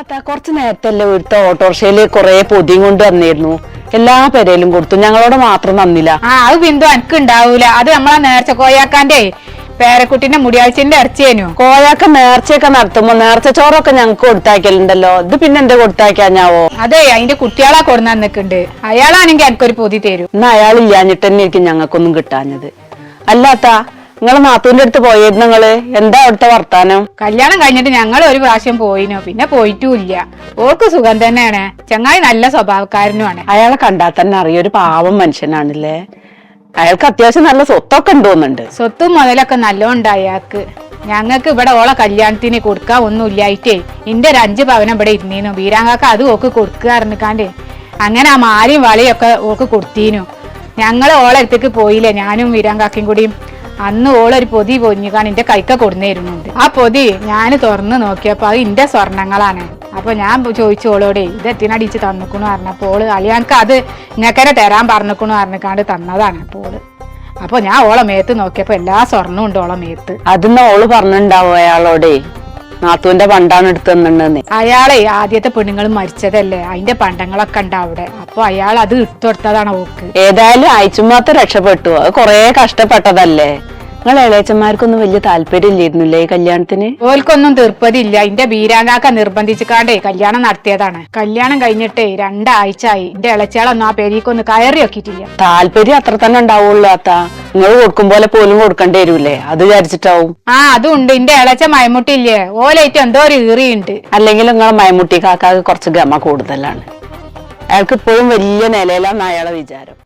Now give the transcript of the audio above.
അല്ലാത്ത കുറച്ച് നേരത്തല്ലേ ഇവിടുത്തെ ഓട്ടോറിക്ഷയിൽ കൊറേ പൊതിയും കൊണ്ട് വന്നിരുന്നു. എല്ലാ പെരയിലും കൊടുത്തു. ഞങ്ങളോട് മാത്രം തന്നില്ല ആ അത് ബിന്ദു എനിക്ക് ഉണ്ടാവൂല. അത് നമ്മളെ നേർച്ച കോയാക്കാന്റെ പേരക്കുട്ടിന്റെ മുടിയാഴ്ചന്റെ ഇറച്ചിയേനു. കോയാക്ക നേർച്ചയൊക്കെ നടത്തുമ്പോ നേർച്ച ചോറൊക്കെ ഞങ്ങൾക്ക് കൊടുത്താക്കലുണ്ടല്ലോ. ഇത് പിന്നെ എന്താ കൊടുത്താക്കാഞ്ഞാവോ അതെ അതിന്റെ കുട്ടികളാ കൊടുന്നാ നിക്കണ്ട് അയാളാണെങ്കിൽ എനിക്കൊരു പൊതി തരും. ഇന്ന് അയാൾ ഇല്ലാഞ്ഞിട്ട് തന്നെ ആയിരിക്കും ഞങ്ങൾക്കൊന്നും കിട്ടാഞ്ഞത്. അല്ലാത്ത നിങ്ങളെ നാത്തൂന്റെ അടുത്ത് പോയിരുന്നു നിങ്ങൾ? എന്താ അവിടുത്തെ വർത്താനം? കല്യാണം കഴിഞ്ഞിട്ട് ഞങ്ങൾ ഒരു പ്രാവശ്യം പോയിനു. പിന്നെ പോയിട്ടുമില്ല ഓർക്ക് സുഖം തന്നെയാണ്. ചങ്ങായി നല്ല സ്വഭാവക്കാരനുമാണ്. അയാളെ കണ്ടാൽ തന്നെ അറിയ ഒരു പാവം മനുഷ്യനാണല്ലേ. അയാൾക്ക് അത്യാവശ്യം നല്ല സ്വത്തൊക്കെ ഉണ്ടോന്നുണ്ട്. സ്വത്തും മുതലൊക്കെ നല്ലോണ്ട് അയാൾക്ക്. ഞങ്ങൾക്ക് ഇവിടെ ഓളെ കല്യാണത്തിന് കൊടുക്കാൻ ഒന്നും ഇല്ലായിട്ടേ ഇന്റെ ഒരു അഞ്ച് പവനം ഇവിടെ ഇരുന്നീനു. വീരാങ്കാക്ക് അത് ഓക്ക് കൊടുക്കുക അറിഞ്ഞിക്കാണ്ടേ അങ്ങനെ ആ മാലയും വളയും ഒക്കെ ഓക്ക് കൊടുത്തീനു. ഞങ്ങൾ ഓളെ അടുത്തേക്ക് പോയില്ലേ ഞാനും വീരാങ്കാക്കയും കൂടിയും. അന്ന് ഓളൊരു പൊതി പൊഞ്ഞുകാണ് എന്റെ കൈക്ക കൊടുന്നേരുന്നുണ്ട്. ആ പൊതി ഞാൻ തുറന്ന് നോക്കിയപ്പോ അത് എന്റെ സ്വർണങ്ങളാണ്. അപ്പൊ ഞാൻ ചോദിച്ചു ഓളോടെ ഇത് എത്തിനടിച്ച് തന്നിക്കണു? പറഞ്ഞപ്പോ ഓൾ അളിയാൻക്ക് അത് ഇങ്ങക്കരെ തരാൻ പറഞ്ഞിക്കണു? പറഞ്ഞിക്കാണ്ട് തന്നതാണ് അപ്പോൾ ഓൾ. അപ്പൊ ഞാൻ ഓളെ മേത്ത് നോക്കിയപ്പോ എല്ലാ സ്വർണവും ഉണ്ട് ഓളെ മേത്ത്. അതിന്ന് ഓൾ പറഞ്ഞിണ്ടാവോ അയാളോടെ? നാത്തൂന്റെ പണ്ടാണ് എടുത്തു തന്നിണ്ടെന്ന്. അയാളെ ആദ്യത്തെ പെണ്ണുങ്ങൾ മരിച്ചതല്ലേ? അതിന്റെ പണ്ടങ്ങളൊക്കെ ഉണ്ട് അവിടെ. അപ്പൊ അയാൾ അത് ഇട്ടുകൊടുത്തതാണ് ഓക്ക്. ഏതായാലും അയച്ചുമാത്ത രക്ഷപ്പെട്ടു. അത് കൊറേ കഷ്ടപ്പെട്ടതല്ലേ? നിങ്ങൾ ഇളയച്ചന്മാർക്കൊന്നും വലിയ താല്പര്യം ഇല്ലായിരുന്നില്ലേ ഈ കല്യാണത്തിന്? ഓൽക്കൊന്നും തീർപ്പതില്ല. എന്റെ ബീരാങ്കാക്ക നിർബന്ധിച്ചിക്കാണ്ടേ കല്യാണം നടത്തിയതാണ്. കല്യാണം കഴിഞ്ഞിട്ടേ രണ്ടാഴ്ച ആയി എന്റെ ഇളച്ചാളൊന്നും ആ പേരിക്കൊന്ന് കയറി വെക്കിയിട്ടില്ല താല്പര്യം അത്ര തന്നെ ഉണ്ടാവുള്ളൂ അത്ത. നിങ്ങൾ കൊടുക്കും പോലെ പോലും കൊടുക്കേണ്ടി വരൂലേ? അത് വിചാരിച്ചിട്ടാവും. ആ അതും ഉണ്ട് എന്റെ ഇളച്ച മയമുട്ടില്ലേ ഓലേറ്റ് എന്തോ ഒരു ഈറിയുണ്ട്. അല്ലെങ്കിൽ നിങ്ങളെ മയമുട്ടി കാക്കാക്ക് കുറച്ച് ഗമ കൂടുതലാണ്. അയാൾക്ക് ഇപ്പോഴും വലിയ നിലയിലാണ് അയാളെ വിചാരം.